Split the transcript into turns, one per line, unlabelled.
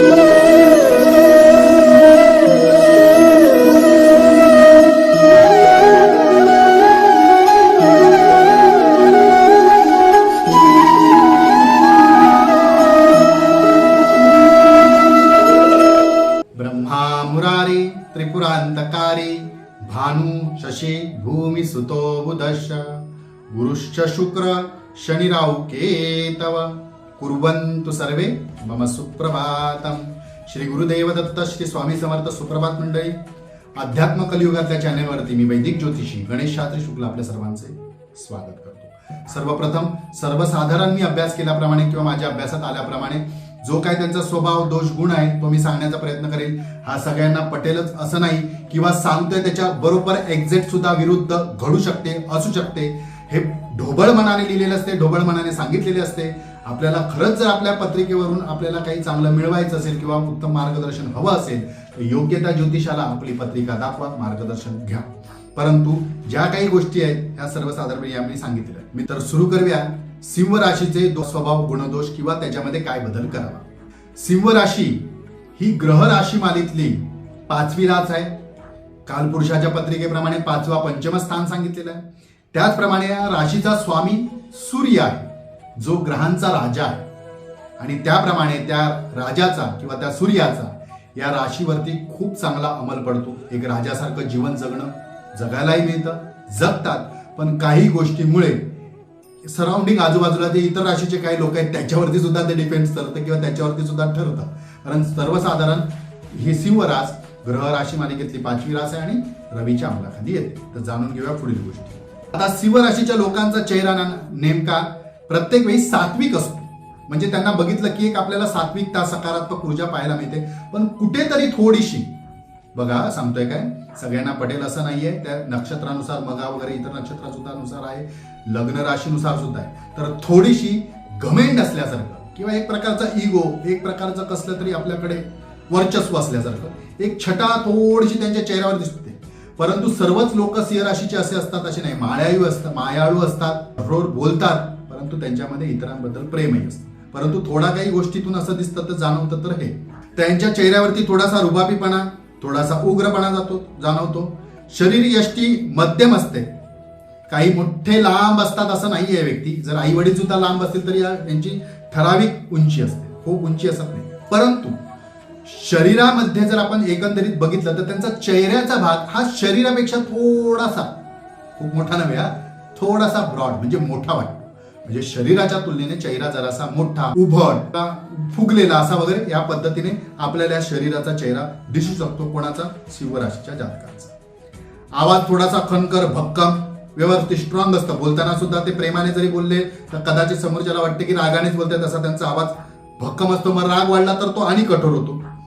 ब्रह्मा मुरारी त्रिपुरांतकारी भानु शशी भूमी सुतो बुधश्च। गुरुश्च शुक्र शनिराव केतव। कुर्वन्तु सर्वे मम सुप्रभातम श्री गुरुदेव दत्त श्री स्वामी समर्थ सुप्रभात मंडळी. अध्यात्म कलियुगातल्या चॅनेलवरती मी वैदिक ज्योतिषी गणेश शास्त्री शुक्ल आपल्या सर्वांचे स्वागत करतो. सर्वप्रथम सर्वसाधारण मी अभ्यास केल्याप्रमाणे किंवा माझ्या अभ्यासात आल्याप्रमाणे जो काय त्यांचा स्वभाव दोष गुण आहे तो मी सांगण्याचा प्रयत्न करेल हा सगळ्यांना पटेलच असं नाही किंवा सांगतोय त्याच्या बरोबर एक्झॅक्ट सुद्धा विरुद्ध घडू शकते असू शकते. हे ढोबळ मनाने लिहिलेलं असते ढोबळ मनाने सांगितलेले असते. आपल्याला खरंच जर आपल्या पत्रिकेवरून आपल्याला काही चांगलं मिळवायचं असेल किंवा उत्तम मार्गदर्शन हवं असेल तर योग्य त्या ज्योतिषाला आपली पत्रिका दाखवा मार्गदर्शन घ्या. परंतु ज्या काही गोष्टी आहेत त्या सर्वसाधारणपणे यामध्ये सांगितलेल्या मी तर सुरू करूया. सिंह राशीचे दो स्वभाव गुणदोष किंवा त्याच्यामध्ये काय बदल करावा? सिंह राशी ही ग्रह राशी मालितली पाचवी रास आहे. कालपुरुषाच्या पत्रिकेप्रमाणे पाचवा पंचम स्थान सांगितलेलं आहे. त्याचप्रमाणे या राशीचा स्वामी सूर्य आहे जो ग्रहांचा राजा आहे. आणि त्याप्रमाणे त्या राजाचा किंवा त्या सूर्याचा या राशीवरती खूप चांगला अंमल पडतो. एक राजासारखं जीवन जगणं जगायलाही मिळतं जगतात. पण काही गोष्टीमुळे सराउंडिंग आजूबाजूला जे इतर राशीचे काही लोक आहेत त्याच्यावरती सुद्धा ते डिपेंड करतं किंवा त्याच्यावरती सुद्धा ठरतं. कारण सर्वसाधारण ही सिंह रास ग्रह राशी मालिकेतली पाचवी रास आहे आणि रवीच्या अंमलाखाली येते. तर जाणून घेऊया पुढील गोष्टी. आता शिवराशीच्या लोकांचा चेहरा ना- नेमका प्रत्येक वेळी सात्विक असतो. म्हणजे त्यांना बघितलं की एक आपल्याला सात्विकता सकारात्मक ऊर्जा पाहायला मिळते. पण कुठेतरी थोडीशी बघा सांगतोय काय? सगळ्यांना पटेल असं नाहीये. त्या नक्षत्रानुसार मगा वगैरे इतर नक्षत्र सुद्धा नुसार आहे. लग्न राशीनुसार सुद्धा आहे. तर थोडीशी घमेंड असल्यासारखं किंवा एक प्रकारचा इगो एक प्रकारचं कसलं तरी आपल्याकडे वर्चस्व असल्यासारखं एक छटा थोडीशी त्यांच्या चेहऱ्यावर दिसते. परंतु सर्वच लोक सिंह राशीचे असे असतात असे नाही. मायाळू असतात मायाळू असतात रोड बोलतात परंतु त्यांच्यामध्ये इतरांबद्दल प्रेमही असतं. परंतु थोडा काही गोष्टीतून असं दिसतं तर जाणवतं तर हे. त्यांच्या चेहऱ्यावरती थोडासा रुबाबीपणा थोडासा उग्रपणा जातो जाणवतो. शरीर यष्टी मध्यम असते. काही मोठे लांब असतात असं नाही आहे व्यक्ती. जर आई वडील सुद्धा लांब असतील तरी या- यांची ठराविक उंची असते. खूप उंची असत नाही. परंतु शरीरामध्ये जर आपण एकंदरीत बघितलं तर त्यांचा चेहऱ्याचा भाग हा शरीरापेक्षा थोडासा खूप मोठा नव्हे थोडासा ब्रॉड म्हणजे मोठा वाटतो. म्हणजे शरीराच्या तुलनेने चेहरा जरासा मोठा उभट का फुगलेला असा वगैरे या पद्धतीने आपल्याला या शरीराचा चेहरा दिसू शकतो कोणाचा? शिवराशीच्या जातकाचा. आवाज थोडासा खनकर भक्कम व्यवस्थित स्ट्रॉंग असतं. बोलताना सुद्धा ते प्रेमाने जरी बोलले तर कदाचित समोरच्याला वाटते की रागानेच बोलतात तसा त्यांचा आवाज भक्कम असतो. मग राग वाढला तर तो आणि कठोर होतो.